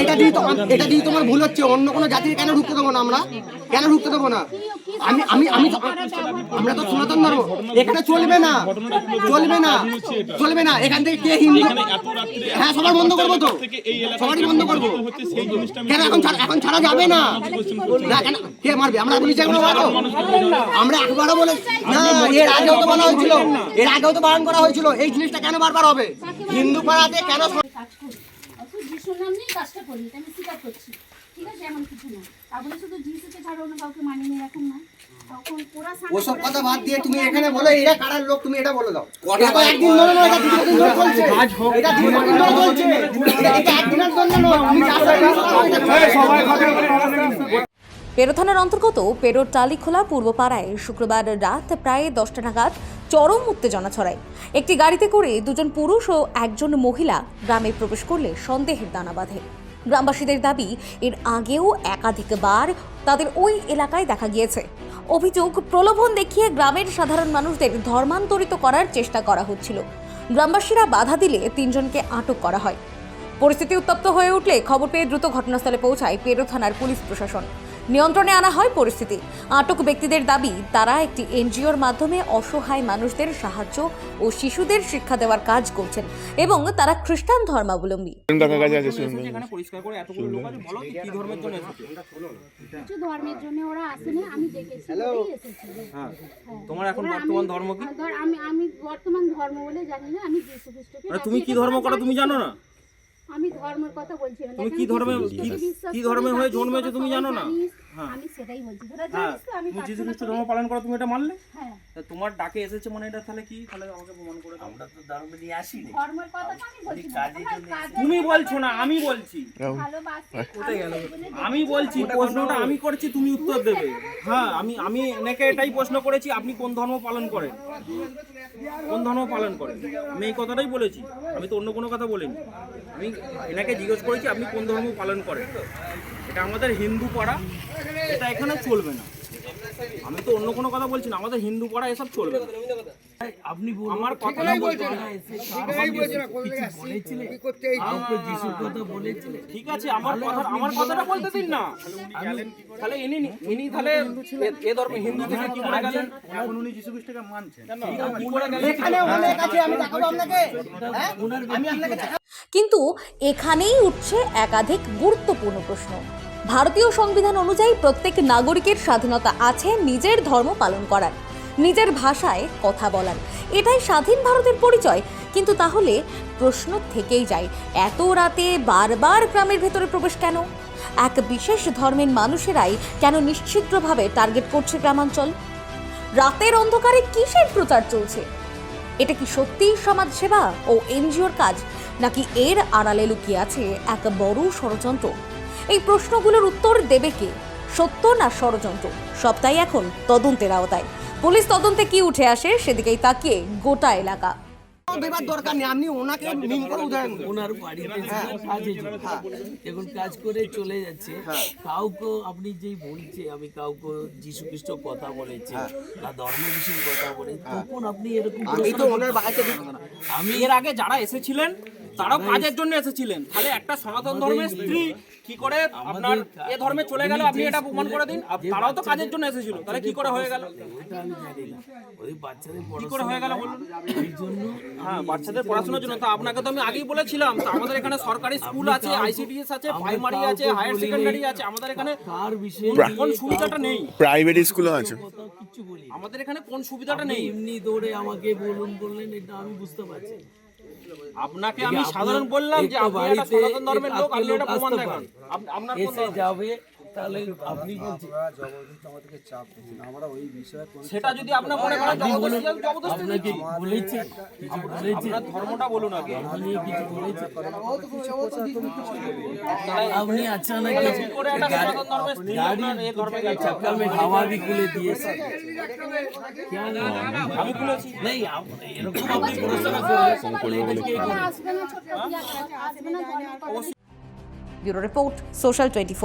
এটা দিয়ে তো এটা দিয়ে তোমার ভুল হচ্ছে অন্য কোনো জাতির কেন ঢুকতে দেবো না আমরা? কেন ঢুকতে দেবো না? আমি আমি আমি আমরা তো সনাতন ধর্ম। এখানে চলবে না। চলবে না। চলবে না। এখান থেকে কে হিন্দু? হ্যাঁ সবার বন্ধ করব তো। সবারই বন্ধ করব। কেন এখন ছাড়া এখন ছাড়া যাবে না? না কেন? কে মারবে? আমরা পুলিশ এখনও মারবো আমরা একবারও বলে না এর আগেও তো বলা হয়েছিল। এর আগেও তো বারণ করা হয়েছিল। এই জিনিসটা কেন বারবার হবে? হিন্দু পাড়াতে কেন কাজ করি অথচ যিশুর নাম নিয়ে কাজটা করি আমি স্বীকার করছি। ঠিক আছে এমন কিছু না। তারপরে শুধু জিনিসকে ছাড়া অন্য কাউকে মানিয়ে নিয়ে রাখুন না। তখন ওরা ওসব কথা বাদ দিয়ে তুমি এখানে বলো এরা কারার লোক তুমি এটা বলে দাও। এটা একদিন ধরে নয় এটা দীর্ঘদিন ধরে চলছে এটা দীর্ঘদিন ধরে চলছে এটা এটা একদিনের জন্য নয় তুমি যা পেরো থানার অন্তর্গত পেরোর টালিখোলা পূর্বপাড়ায় শুক্রবার রাত প্রায় দশটা নাগাদ চরম উত্তেজনা ছড়ায়। একটি গাড়িতে করে দুজন পুরুষ ও একজন মহিলা গ্রামে প্রবেশ করলে সন্দেহের দানা বাঁধে। গ্রামবাসীদের দাবি, এর আগেও একাধিকবার তাদের ওই এলাকায় দেখা গিয়েছে। অভিযোগ, প্রলোভন দেখিয়ে গ্রামের সাধারণ মানুষদের ধর্মান্তরিত করার চেষ্টা করা হচ্ছিল। গ্রামবাসীরা বাধা দিলে তিনজনকে আটক করা হয়। পরিস্থিতি উত্তপ্ত হয়ে উঠলে খবর পেয়ে দ্রুত ঘটনাস্থলে পৌঁছায় পেরো থানার পুলিশ প্রশাসন। নিয়ন্ত্রণে আনা হয় পরিস্থিতি। আটক ব্যক্তিদের দাবি তারা একটি এনজিওর মাধ্যমে অসহায় মানুষদের সাহায্য ও শিশুদের শিক্ষা দেওয়ার কাজ করছেন এবং তারা খ্রিস্টান ধর্মাবলম্বী। দেখা কাছে আছে শুনবেন এখানে পরিষ্কার করে এতগুলো লোক আছে বলো কি ধর্মের জন্য এসেছে কিছু ধর্মের জন্য ওরা আসেনি আমি দেখেছি বলেই এসেছি। হ্যাঁ। হ্যাঁ। তোমার এখন বর্তমান ধর্ম কি? আমি আমি বর্তমান ধর্ম বলে জানি না আমি যীশু খ্রিস্টকে তুমি কি ধর্ম করো তুমি জানো না? আমি ধর্মের কথা বলছি না তুমি কি ধর্মে কি খ্রিস্টকে বিশ্বাস কি করি, ধর্মে হয়ে জন্মেছো তুমি জানো না। আমি সেটাই বলছি। তোরা হ্যাঁ জানিস তো আমি তুমি যিশু খ্রিস্ট ধর্ম পালন করো তুমি এটা মানলে? হ্যাঁ। তোমার ডাকে এসেছে মানে এটা তাহলে কি? তাহলে আমাকে প্রমাণ করে দাও। ধর্মের কথা আমি বলছি তুমি বলছো না আমি বলছি। আমি আমি বলছি প্রশ্নটা আমি করছি তুমি উত্তর দেবে। হ্যাঁ আমি আমি এনেকে এটাই প্রশ্ন করেছি আপনি কোন ধর্ম পালন করেন? কোন ধর্ম পালন করেন? আমি এই কথাটাই বলেছি আমি তো অন্য কোনো কথা বলিনি। আমি এনাকে জিজ্ঞেস করেছি আপনি কোন ধর্ম পালন করেন? এটা আমাদের হিন্দু পাড়া এটা এখানে চলবে না। আমি তো অন্য কোনো কথা বলছি না আমাদের হিন্দু পাড়া এসব চলবে না। আপনি আমার কথাটা বলছি। কাউকে যিশুর কথা ঠিক আছে আমার কথা আমার কথাটা বলতে দিন না। তাহলে ইনি ইনি তাহলে এ- এ ধর্ম হিন্দু থেকে কি করে গেলেন? এখন উনি যিশু খ্রিস্টকে মানছেন কি করে গেলেন? এখানে অনেক আছে আমি দেখাবো আপনাকে। হ্যাঁ? আমি আপনাকে কিন্তু এখানেই উঠছে একাধিক গুরুত্বপূর্ণ প্রশ্ন। ভারতীয় সংবিধান অনুযায়ী প্রত্যেক নাগরিকের স্বাধীনতা আছে নিজের ধর্ম পালন করার। নিজের ভাষায় কথা বলার। এটাই স্বাধীন ভারতের পরিচয়। কিন্তু তাহলে প্রশ্ন থেকেই যায়, এত রাতে বারবার গ্রামের ভেতরে প্রবেশ কেন? এক বিশেষ ধর্মের মানুষেরাই কেন নিশ্চিদ্রভাবে টার্গেট করছে গ্রামাঞ্চল? রাতের অন্ধকারে কিসের প্রচার চলছে? এটা কি সত্যিই সমাজ সেবা ও এনজিওর কাজ, নাকি এর আড়ালে লুকিয়ে আছে এক বড় ষড়যন্ত্র? এই প্রশ্নগুলোর উত্তর দেবে কে? সত্য না ষড়যন্ত্র? সবটাই এখন তদন্তের আওতায়। পুলিশ তদন্তে কি উঠে আসে সেদিকেই তাকিয়ে গোটা এলাকা। দেবার দরকার নেই আপনি ওনাকে মিম করে উদাহরণ ওনার বাড়িতে কাজে এখন কাজ করে চলে যাচ্ছে কাউকে আপনি যেই বলছে আমি কাউকে যিশু খ্রিস্ট কথা বলেছি বা ধর্ম বিষয়ে কথা বলে তখন আপনি এরকম আমি তো ওনার বাড়িতে আমি এর আগে যারা এসেছিলেন তারাও কাজের জন্য এসেছিলেন। তাহলে একটা সনাতন ধর্মের স্ত্রী কি করে? আপনার এ ধর্মে চলে গেল আপনি এটা প্রমাণ করে দিন। তারাও তো কাজের জন্য এসেছিল তাহলে কি করে হয়ে গেল? কি করে হয়ে গেল বলুন? হ্যাঁ বাচ্চাদের পড়াশোনার জন্য। তো আপনাকে তো আমি আগেই বলেছিলাম তো আমাদের এখানে সরকারি স্কুল আছে আইসিডিএস আছে প্রাইমারি আছে হায়ার সেকেন্ডারি আছে আমাদের এখানে তার বিষয়ে কোন সুবিধাটা নেই? প্রাইভেট স্কুলও আছে। আমাদের এখানে কোন সুবিধাটা নেই? এমনি দৌড়ে আমাকে বলুন বললেন এটা আমি বুঝতে পারছি আপনাকে আমি সাধারণ বললাম যে আপনি একটা সনাতন ধর্মের লোক আপনি এটা প্রমাণ আসতে দেখান পারে। আপ- আপনার কোন এসে ধর্ম? যাবে তাহলে আপনি বলছেন সেটা যদি আপনার মনে করেন জবরদস্তি জবরদস্তি আপনাকে বলেছে কিছু বলেছে আপনার ধর্মটা বলুন আগে আপনি কিছু বলেছে আপনি আচ্ছা নাকি কি করে একটা সনাতন ধর্মের স্ত্রী আপনার এই ধর্মে গেছে चक्कर में हवा भी खुले दिए क्या আমি খুলেছি नहीं आप এরকম আপনি পড়াশোনা করে আসবে না ছোট্ট দিয়া আসবে না ধর্মের কথা ব্যুরো রিপোর্ট সোশ্যাল টোয়েন্টি